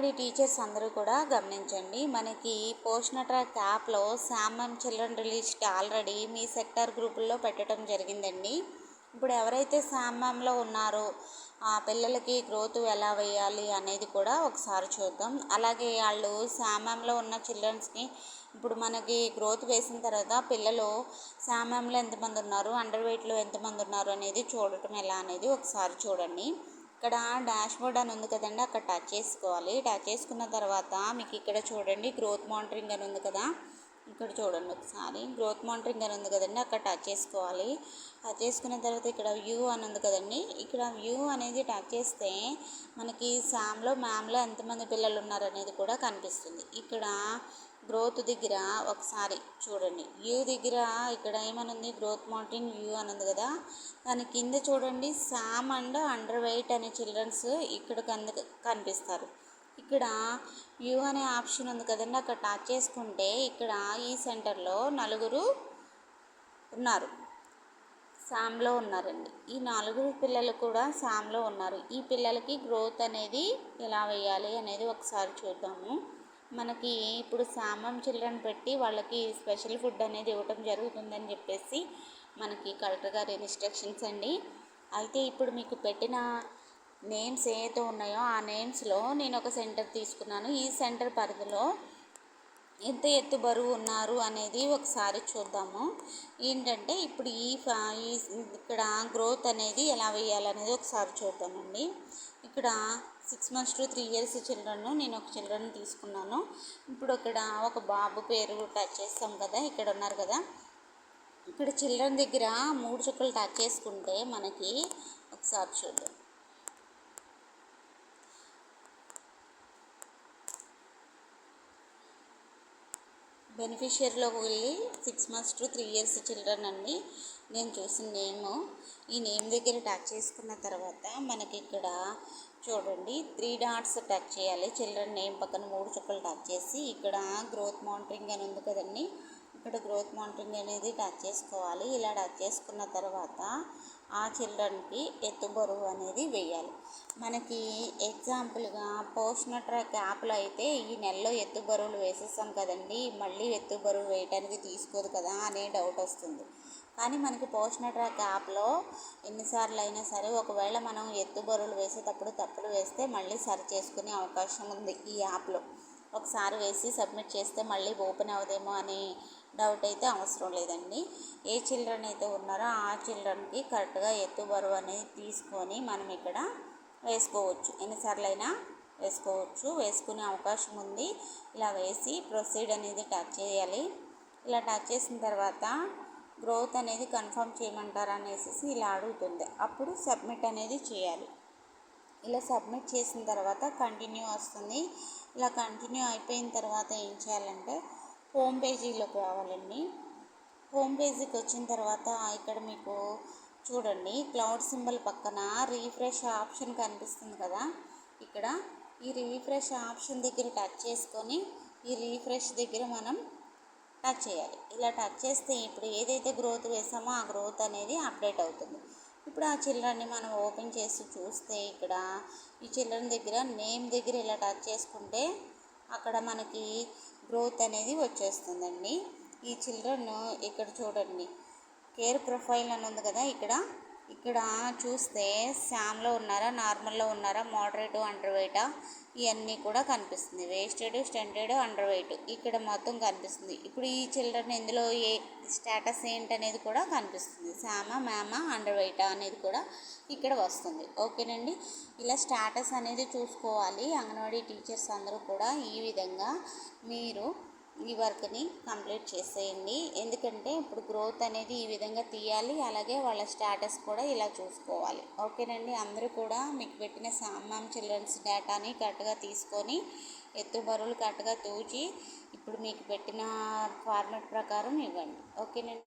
Anganwadi teachers అందరూ కూడా గమనించండి. మనకి పోషణ ట్రాక్ యాప్లో శామం చిల్డ్రన్ రిలీజ్డ్ ఆల్రెడీ మీ సెక్టార్ గ్రూపుల్లో పెట్టడం జరిగిందండి. ఇప్పుడు ఎవరైతే శామంలో ఉన్నారో ఆ పిల్లలకి గ్రోత్ ఎలా వేయాలి అనేది కూడా ఒకసారి చూద్దాం. అలాగే వాళ్ళు శామంలో ఉన్న చిల్డ్రన్స్కి ఇప్పుడు మనకి గ్రోత్ వేసిన తర్వాత పిల్లలు శామంలో ఎంతమంది ఉన్నారు అండర్ వెయిట్లో ఎంతమంది ఉన్నారు అనేది చూడటం ఎలా అనేది ఒకసారి చూడండి. ఇక్కడ డాష్ బోర్డ్ అని ఉంది కదండి అక్కడ టచ్ చేసుకోవాలి. టచ్ చేసుకున్న తర్వాత మీకు ఇక్కడ చూడండి గ్రోత్ మానిటరింగ్ అని ఉంది కదా. ఇక్కడ చూడండి ఒకసారి. గ్రోత్ మానిటరింగ్ అని ఉంది కదండి అక్కడ టచ్ చేసుకోవాలి. టచ్ చేసుకున్న తర్వాత ఇక్కడ వ్యూ అని ఉంది కదండి. ఇక్కడ వ్యూ అనేది టచ్ చేస్తే మనకి శామ్లో మ్యామ్లో ఎంతమంది పిల్లలు ఉన్నారు అనేది కూడా కనిపిస్తుంది. ఇక్కడ గ్రోత్ దగ్గర ఒకసారి చూడండి. వ్యూ దగ్గర ఇక్కడ ఏమనుంది? గ్రోత్ మౌంటైన్ వ్యూ అని ఉంది కదా. దాని కింద చూడండి శామ్ అండ్ అండర్ వెయిట్ అనే చిల్డ్రన్స్ ఇక్కడ కంద కనిపిస్తారు. ఇక్కడ వ్యూ అనే ఆప్షన్ ఉంది కదండి. అక్కడ టచ్ చేసుకుంటే ఇక్కడ ఈ సెంటర్లో నలుగురు ఉన్నారు. శామ్లో ఉన్నారండి. ఈ నలుగురు పిల్లలు కూడా శామ్లో ఉన్నారు. ఈ పిల్లలకి గ్రోత్ అనేది ఎలా వేయాలి అనేది ఒకసారి చూద్దాము. మనకి ఇప్పుడు సామం చిల్డ్రన్ పెట్టి వాళ్ళకి స్పెషల్ ఫుడ్ అనేది ఇవ్వటం జరుగుతుందని చెప్పేసి మనకి కలెక్టర్ గారి ఇన్స్ట్రక్షన్స్ అండి. అయితే ఇప్పుడు మీకు పెట్టిన నేమ్స్ ఏవైతే ఉన్నాయో ఆ నేమ్స్లో నేను ఒక సెంటర్ తీసుకున్నాను. ఈ సెంటర్ పరిధిలో ఎంత ఎత్తు బరువు ఉన్నారు అనేది ఒకసారి చూద్దాము. ఏంటంటే ఇప్పుడు ఈ ఈ ఇక్కడ గ్రోత్ అనేది ఎలా వేయాలనేది ఒకసారి చూద్దామండి. ఇక్కడ six months to three years children నేను ఒక చిల్డ్రన్ తీసుకున్నాను. ఇప్పుడు ఇక్కడ ఒక బాబు పేరు టచ్ చేస్తాం కదా ఇక్కడ ఉన్నారు కదా. ఇక్కడ చిల్డ్రన్ దగ్గర మూడు చుక్కలు టచ్ చేసుకుంటే మనకి ఒకసారి చూద్దాం బెనిఫిషియరీలోకి వెళ్ళి six months to three years children అండి. నేను చూసిన నేమ్. ఈ నేమ్ దగ్గర టచ్ చేసుకున్న తర్వాత మనకి ఇక్కడ చూడండి త్రీ డాట్స్ టచ్ చేయాలి. చిల్డ్రన్ నేమ్ పక్కన మూడు చుక్కలు టచ్ చేసి ఇక్కడ గ్రోత్ మానిటరింగ్ అని ఉంది కదండి. ఇక్కడ గ్రోత్ మానిటరింగ్ అనేది టచ్ చేసుకోవాలి. ఇలా టచ్ చేసుకున్న తర్వాత ఆ చిల్డ్రన్కి ఎత్తు బరువు అనేది వేయాలి. మనకి ఎగ్జాంపుల్గా పోషణ ట్రాక్ యాప్లో అయితే ఈ నెలలో ఎత్తు బరువులు వేసేస్తాం కదండి. మళ్ళీ ఎత్తు బరువు వేయటానికి తీసుకోదు కదా అనే డౌట్ వస్తుంది. కానీ మనకి పోషణ ట్రాక్ యాప్లో ఎన్నిసార్లు అయినా సరే ఒకవేళ మనం ఎత్తు బరువులు వేసేటప్పుడు తప్పులు వేస్తే మళ్ళీ సరి చేసుకునే అవకాశం ఉంది ఈ యాప్లో. ఒకసారి వేసి సబ్మిట్ చేస్తే మళ్ళీ ఓపెన్ అవదేమో అని డౌట్ అయితే అవసరం లేదండి. ఏ చిల్డ్రన్ అయితే ఉన్నారో ఆ చిల్డ్రన్కి కరెక్ట్గా ఎత్తు బరువు అనేది తీసుకొని మనం ఇక్కడ వేసుకోవచ్చు. ఎన్నిసార్లైనా వేసుకోవచ్చు. వేసుకునే అవకాశం ఉంది. ఇలా వేసి ప్రొసీడ్ అనేది టచ్ చేయాలి. ఇలా టచ్ చేసిన తర్వాత గ్రోత్ అనేది కన్ఫర్మ్ చేయమంటారా అనేసి ఇలా అడుగుతుంది. అప్పుడు సబ్మిట్ అనేది చేయాలి. ఇలా సబ్మిట్ చేసిన తర్వాత కంటిన్యూ వస్తుంది. ఇలా కంటిన్యూ అయిపోయిన తర్వాత ఏం చేయాలంటే హోమ్ పేజీలోకి రావాలండి. హోమ్ పేజీకి వచ్చిన తర్వాత ఇక్కడ మీకు చూడండి క్లౌడ్ సింబల్ పక్కన రీఫ్రెష్ ఆప్షన్ కనిపిస్తుంది కదా. ఇక్కడ ఈ రీఫ్రెష్ ఆప్షన్ దగ్గర టచ్ చేసుకొని ఈ రీఫ్రెష్ దగ్గర మనం టచ్ చేయాలి. ఇలా టచ్ చేస్తే ఇప్పుడు ఏదైతే గ్రోత్ వేసామో ఆ గ్రోత్ అనేది అప్డేట్ అవుతుంది. ఇప్పుడు ఆ చిల్డ్రన్ని మనం ఓపెన్ చేసి చూస్తే ఇక్కడ ఈ చిల్డ్రన్ దగ్గర నేమ్ దగ్గర ఇలా టచ్ చేసుకుంటే అక్కడ మనకి గ్రోత్ అనేది వచ్చేస్తుందండి. ఈ చిల్డ్రన్ ఇక్కడ చూడండి. కేర్ ప్రొఫైల్ అని ఉంది కదా ఇక్కడ ఇక్కడ చూస్తే శామ్లో ఉన్నారా నార్మల్లో ఉన్నారా మోడరేట్ అండర్ వెయిటా ఇవన్నీ కూడా కనిపిస్తుంది. వేస్టెడ్ స్టెంటెడ్ అండర్ వెయిట్ ఇక్కడ మొత్తం కనిపిస్తుంది. ఇప్పుడు ఈ చిల్డ్రన్ ఇందులో ఏ స్టేటస్ ఏంటనేది కూడా కనిపిస్తుంది. శామ మేమ అండర్ వెయిటా అనేది కూడా ఇక్కడ వస్తుంది. ఓకేనండి? ఇలా స్టేటస్ అనేది చూసుకోవాలి. అంగన్వాడీ టీచర్స్ అందరూ కూడా ఈ విధంగా మీరు ఈ వర్క్ని కంప్లీట్ చేసేయండి. ఎందుకంటే ఇప్పుడు గ్రోత్ అనేది ఈ విధంగా తీయాలి. అలాగే వాళ్ళ స్టేటస్ కూడా ఇలా చూసుకోవాలి. ఓకేనండి? అందరూ కూడా మీకు పెట్టిన సామాన్ చిల్డ్రన్స్ డేటాని కరెక్ట్గా తీసుకొని ఎత్తు బరువులు కరెక్ట్గా తూచి ఇప్పుడు మీకు పెట్టిన ఫార్మెట్ ప్రకారం ఇవ్వండి. ఓకేనండి?